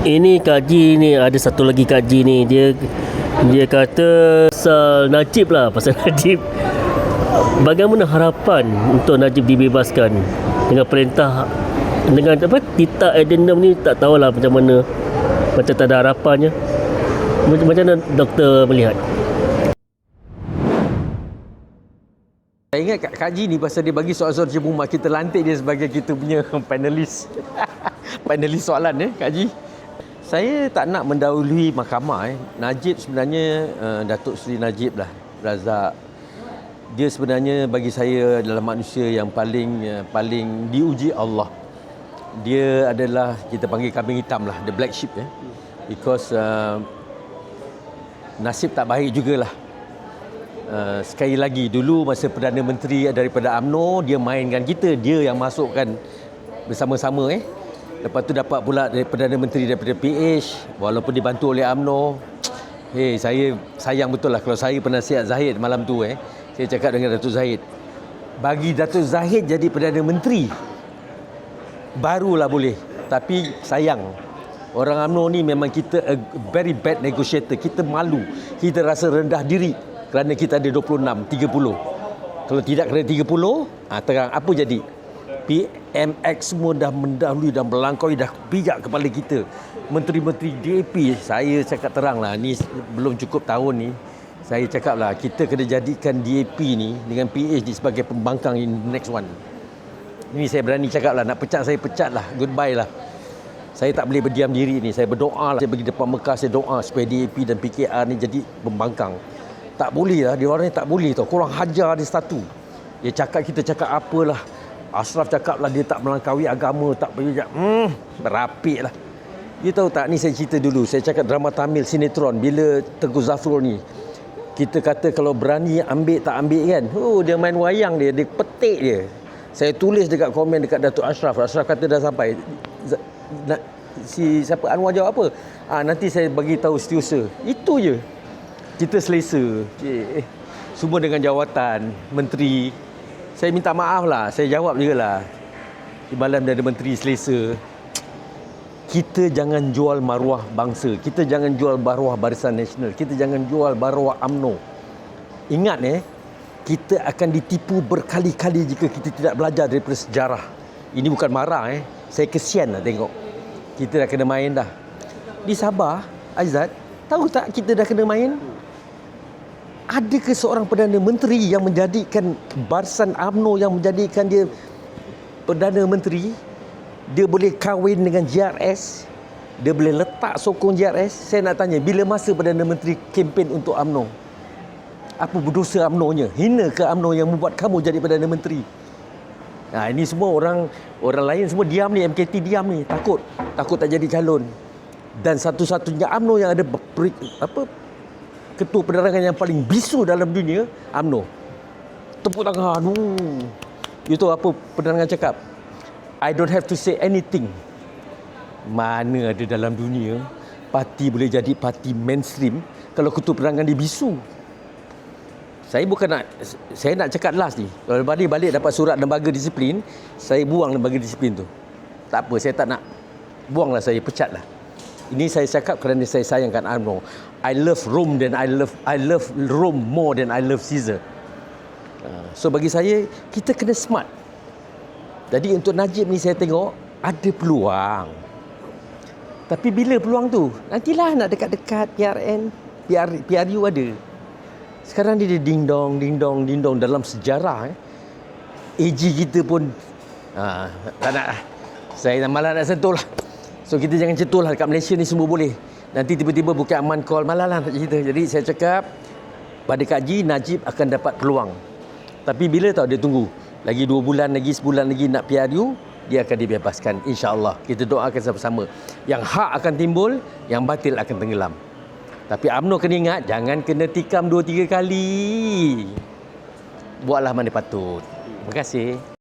Ini kaji ni ada satu lagi kaji ni dia dia kata pasal Najib lah pasal Najib. Bagaimana harapan untuk Najib dibebaskan dengan perintah dengan apa tita addendum ni tak tahulah macam mana macam tak ada harapannya. Macam macam mana doktor melihat? Saya ingat Kak Kaji ni pasal dia bagi soalan-soalan macam kita lantik dia sebagai kita punya panelis. panelis soalan eh Kak Haji. Saya tak nak mendahului mahkamah eh. Najib sebenarnya uh, Datuk Seri Najib lah Razak. Dia sebenarnya bagi saya adalah manusia yang paling uh, paling diuji Allah. Dia adalah kita panggil kambing hitam lah, the black sheep eh. Because uh, nasib tak baik jugalah. Uh, sekali lagi dulu masa Perdana Menteri daripada AMNO dia mainkan kita dia yang masukkan bersama-sama eh Lepas tu dapat pula dari Perdana Menteri daripada PH walaupun dibantu oleh AMNO. Hei, saya sayang betul lah kalau saya penasihat Zahid malam tu eh. Saya cakap dengan Datuk Zahid. Bagi Datuk Zahid jadi Perdana Menteri barulah boleh. Tapi sayang Orang UMNO ni memang kita a very bad negotiator. Kita malu. Kita rasa rendah diri kerana kita ada 26, 30. Kalau tidak kena 30, ha, terang apa jadi? PMX semua dah mendahului dan melangkaui dah bijak kepala kita. Menteri-menteri DAP saya cakap terang lah ni belum cukup tahun ni. Saya cakap lah kita kena jadikan DAP ni dengan PH ni sebagai pembangkang in next one. Ini saya berani cakap lah nak pecat saya pecat lah. Goodbye lah. Saya tak boleh berdiam diri ni. Saya berdoa lah. Saya pergi depan Mekah saya doa supaya DAP dan PKR ni jadi pembangkang. Tak boleh lah. Dia orang ni tak boleh tau. Korang hajar dia satu. Dia cakap kita cakap apalah. Ashraf cakap lah dia tak melangkaui agama, tak berjejak. Hmm, berapik lah. You tahu tak, ni saya cerita dulu. Saya cakap drama Tamil, sinetron. Bila Tengku Zafrul ni, kita kata kalau berani ambil tak ambil kan. Oh, dia main wayang dia, dia petik dia. Saya tulis dekat komen dekat Datuk Ashraf. Ashraf kata dah sampai. Si siapa Anwar jawab apa? Ah, nanti saya bagi tahu setiausaha. Itu je. Kita selesa. Eh, semua dengan jawatan, menteri, saya minta maaf lah. Saya jawab juga lah. Dia ada menteri selesa. Kita jangan jual maruah bangsa. Kita jangan jual maruah Barisan Nasional. Kita jangan jual maruah AMNO. Ingat eh, kita akan ditipu berkali-kali jika kita tidak belajar daripada sejarah. Ini bukan marah eh. Saya kesian lah tengok. Kita dah kena main dah. Di Sabah, Aizat, tahu tak kita dah kena main? Adakah seorang Perdana Menteri yang menjadikan Barisan AMNO yang menjadikan dia Perdana Menteri? Dia boleh kahwin dengan JRS dia boleh letak sokong JRS saya nak tanya bila masa Perdana Menteri kempen untuk AMNO apa berdosa AMNO-nya hina ke AMNO yang membuat kamu jadi Perdana Menteri? Nah, ini semua orang orang lain semua diam ni MKT diam ni. Takut. Takut tak jadi calon. Dan satu-satunya AMNO yang ada apa ketua penerangan yang paling bisu dalam dunia AMNO tepuk tangan uh. you tahu apa penerangan cakap? I don't have to say anything. Mana ada dalam dunia parti boleh jadi parti mainstream kalau ketua penerangan dia bisu? Saya bukan nak saya nak cakap last ni. Kalau balik balik dapat surat lembaga disiplin saya buang lembaga disiplin tu. Tak apa saya tak nak. Buanglah saya pecat lah ini saya cakap kerana saya sayangkan UMNO I love Rome dan I love I love Rome more than I love Caesar Ah, so bagi saya kita kena smart jadi untuk Najib ni saya tengok ada peluang tapi bila peluang tu nantilah nak dekat-dekat PRN PR, PRU ada sekarang dia ding dong, ding dong, ding dong dalam sejarah eh. AG kita pun ha, tak nak lah. Saya malah nak sentuh lah. So kita jangan cetul lah dekat Malaysia ni semua boleh. Nanti tiba-tiba bukan aman call malah lah nak cerita. Jadi saya cakap pada Kak Ji, Najib akan dapat peluang. Tapi bila tahu dia tunggu. Lagi dua bulan lagi, sebulan lagi nak PRU, dia akan dibebaskan. InsyaAllah. Kita doakan sama-sama. Yang hak akan timbul, yang batil akan tenggelam. Tapi UMNO kena ingat, jangan kena tikam dua tiga kali. Buatlah mana patut. Terima kasih.